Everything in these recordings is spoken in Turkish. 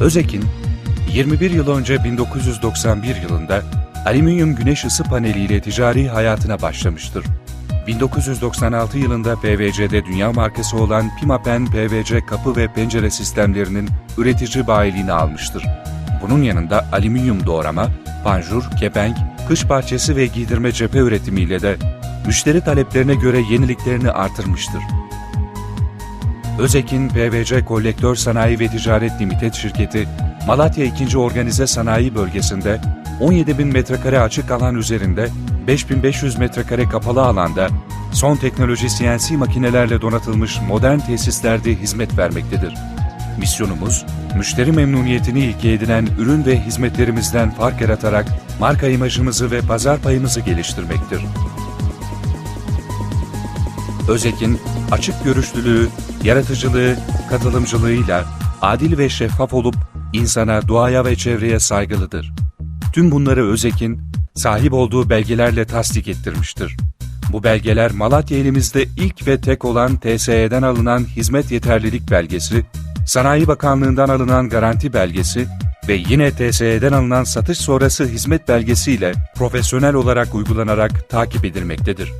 Özekin, 21 yıl önce 1991 yılında alüminyum güneş ısı paneliyle ticari hayatına başlamıştır. 1996 yılında PVC'de dünya markası olan Pimapen PVC kapı ve pencere sistemlerinin üretici bayiliğini almıştır. Bunun yanında alüminyum doğrama, panjur, kepenk, kış bahçesi ve giydirme cephe üretimiyle de müşteri taleplerine göre yeniliklerini artırmıştır. Özekin PVC Kolektör Sanayi ve Ticaret Limited şirketi, Malatya 2. Organize Sanayi Bölgesi'nde 17.000 metrekare açık alan üzerinde 5500 metrekare kapalı alanda son teknoloji CNC makinelerle donatılmış modern tesislerde hizmet vermektedir. Misyonumuz, müşteri memnuniyetini ilke edinen ürün ve hizmetlerimizden fark yaratarak marka imajımızı ve pazar payımızı geliştirmektir. Özek'in açık görüşlülüğü, yaratıcılığı, katılımcılığıyla adil ve şeffaf olup insana, doğaya ve çevreye saygılıdır. Tüm bunları Özek'in sahip olduğu belgelerle tasdik ettirmiştir. Bu belgeler Malatya elimizde ilk ve tek olan TSE'den alınan hizmet yeterlilik belgesi, Sanayi Bakanlığı'ndan alınan garanti belgesi ve yine TSE'den alınan satış sonrası hizmet belgesiyle profesyonel olarak uygulanarak takip edilmektedir.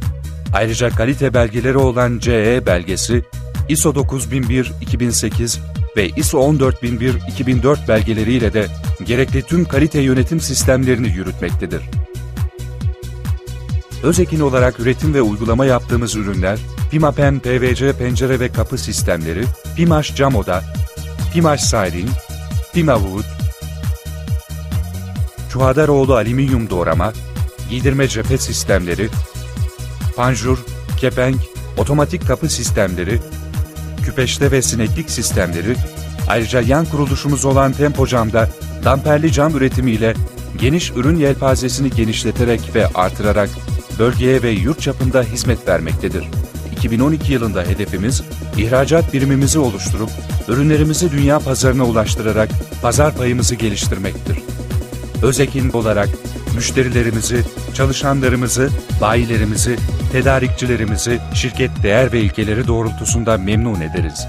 Ayrıca kalite belgeleri olan CE belgesi, ISO 9001-2008 ve ISO 14001-2004 belgeleriyle de gerekli tüm kalite yönetim sistemlerini yürütmektedir. Özekin olarak üretim ve uygulama yaptığımız ürünler, Pimapen PVC pencere ve kapı sistemleri, Pimaş cam oda, Pimaş siding, Pimawood, Çuhadaroğlu alüminyum doğrama, giydirme cephe sistemleri, panjur, kepenk, otomatik kapı sistemleri, küpeşte ve sineklik sistemleri, ayrıca yan kuruluşumuz olan Tempo Cam'da damperli cam üretimiyle geniş ürün yelpazesini genişleterek ve artırarak bölgeye ve yurt çapında hizmet vermektedir. 2012 yılında hedefimiz, ihracat birimimizi oluşturup ürünlerimizi dünya pazarına ulaştırarak pazar payımızı geliştirmektir. Özekin olarak müşterilerimizi, çalışanlarımızı, bayilerimizi, tedarikçilerimizi şirket değer ve ilkeleri doğrultusunda memnun ederiz.